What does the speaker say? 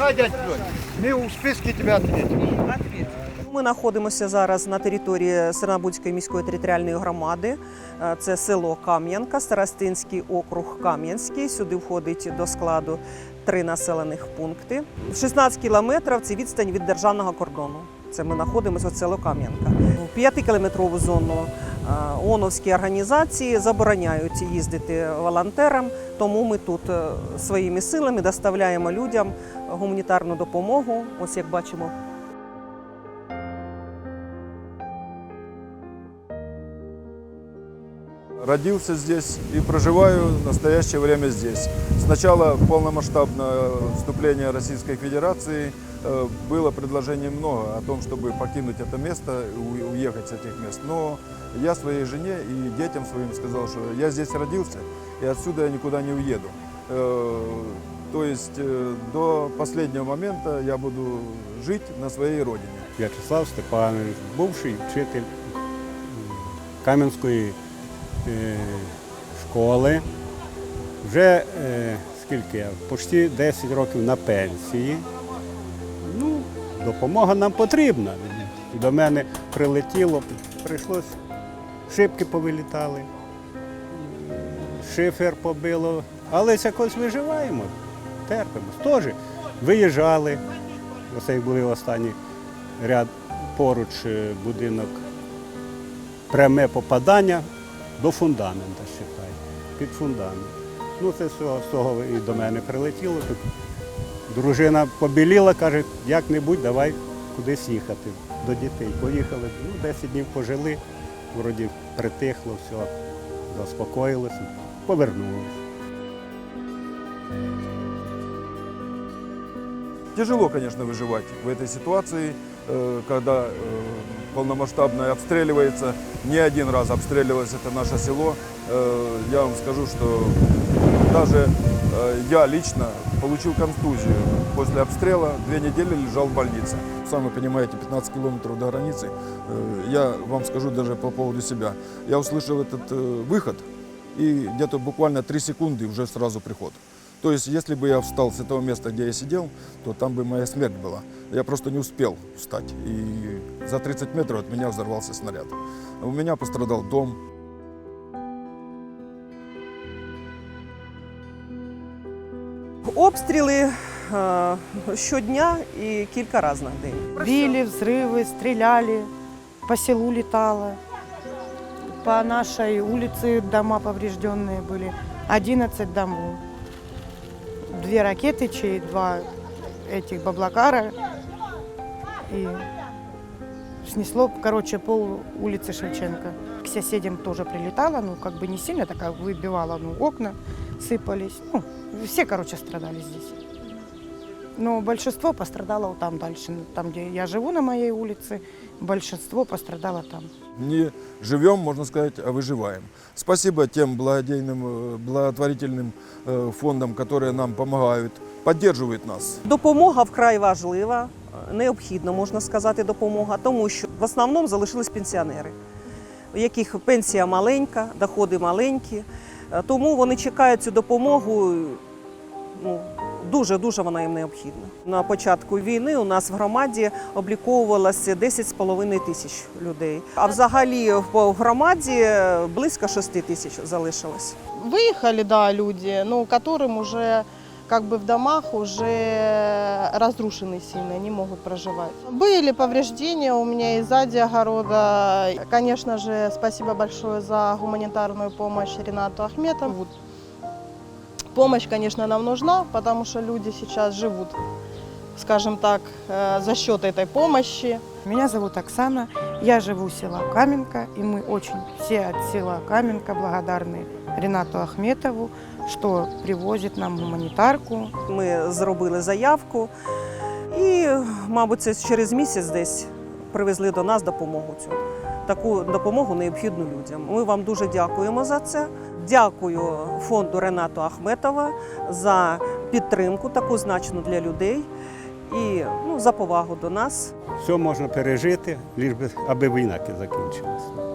Да, дядь Лёнь, мы у списки тебя. Ми знаходимося зараз на території Сернабудської міської територіальної громади. Е, Це село Кам'янка, Старостинський округ Кам'янський. Сюди входить до складу три населених пункти. 16 кілометрів це відстань від державного кордону. Це ми знаходимося от село Кам'янка. П'ятикілометрову зону ООНовські організації забороняють їздити волонтерам, тому ми тут е, своїми силами доставляємо людям гуманітарну допомогу. Ось як бачимо, Родился здесь и проживаю в настоящее время здесь. Сначала полномасштабное вступление Российской Федерации э, было предложений много о том, чтобы покинуть это место уехать с этих мест. Но я своей жене и детям своим сказал, что я здесь родился и отсюда я никуда не уеду. Э, То есть э, до последнего момента я буду жить на своей родине. В'ячеслав Степанович, м, Кам'янської е, школи. Вже е, скільки я? Почти 10 років на пенсії. Ну, допомога нам потрібна. До мене прилетіло, прийшлось, шибки повилітали, шифер побило, але якось виживаємо, терпимо. Теж виїжджали. Оце були останні ряд поруч е, будинок. Пряме попадання до фундамента, считай, під фундамент. Ну, це все, з того і до мене прилетіло. Тут дружина побіліла, каже, як-небудь давай кудись їхати до дітей. Поїхали, ну, 10 днів пожили, вроді притихло, все, заспокоїлося, повернулися. Тяжело, конечно, выживать в этой ситуации, э, когда э, полномасштабно обстреливается. Не один раз обстреливалось это наше село. Э, Я вам скажу, что даже я лично получил контузию. После обстрела две недели лежал в больнице. Сами понимаете, 15 километров до границы. Я вам скажу даже по поводу себя. Я услышал этот выход, и где-то буквально 3 секунды уже сразу приход. То есть, если бы я встал с этого места, где я сидел, то там бы моя смерть была. Я просто не успел встать. И за 30 метров от меня взорвался снаряд. У меня пострадал дом. Обстріли е, щодня і кілька разів на день. Били, взрывы, стреляли, по селу летало. По нашей улице дома поврежденные были. 11 домов. Две ракеты, чей, два этих баблакара. И снесло, короче, пол улицы Шевченко. К соседям тоже прилетало, ну, как бы не сильно, такая выбивала, ну, окна сыпались. Ну, все, короче, страдали здесь. Но большинство пострадало вот там дальше, ну, там, где я живу на моей улице, большинство пострадало там. Не живем, можно сказать, а выживаем. Спасибо тем благодейным, э, благотворительным э, фондам, которые нам помогают, поддерживают нас. Допомога вкрай важлива, е, необхідна, можна сказати, допомога, тому що в основному залишились пенсіонери, у яких пенсія маленька, доходи маленькі. Е, Тому вони чекають цю допомогу. Ну, Дуже-дуже вона їм необхідна. На початку війни у нас в громаді обліковувалося 10,5 тисяч людей. А взагалі в громаді близько 6 тисяч залишилось. Выехали, да, люди, но которым уже как бы в домах уже разрушены сильно, не могут проживать. Были повреждения у меня и сзади огорода. Конечно же, спасибо большое за гуманитарную помощь Ренату Ахметову. Помощь, конечно, нам нужна, потому что люди сейчас живут, скажем так, э, за счет этой помощи. Меня зовут Оксана, я живу в село Каменка, и мы очень все от села Каменка благодарны Ренату Ахметову, что привозит нам гуманитарку. Ми зробили заявку і, мабуть, це через місяць десь привезли до нас допомогу цю. Таку допомогу необхідну людям. Ми вам дуже дякуємо за це. Дякую фонду Ренату Ахметова за підтримку, таку значну для людей, і ну, за повагу до нас. Все можна пережити, би, аби війна закінчилася.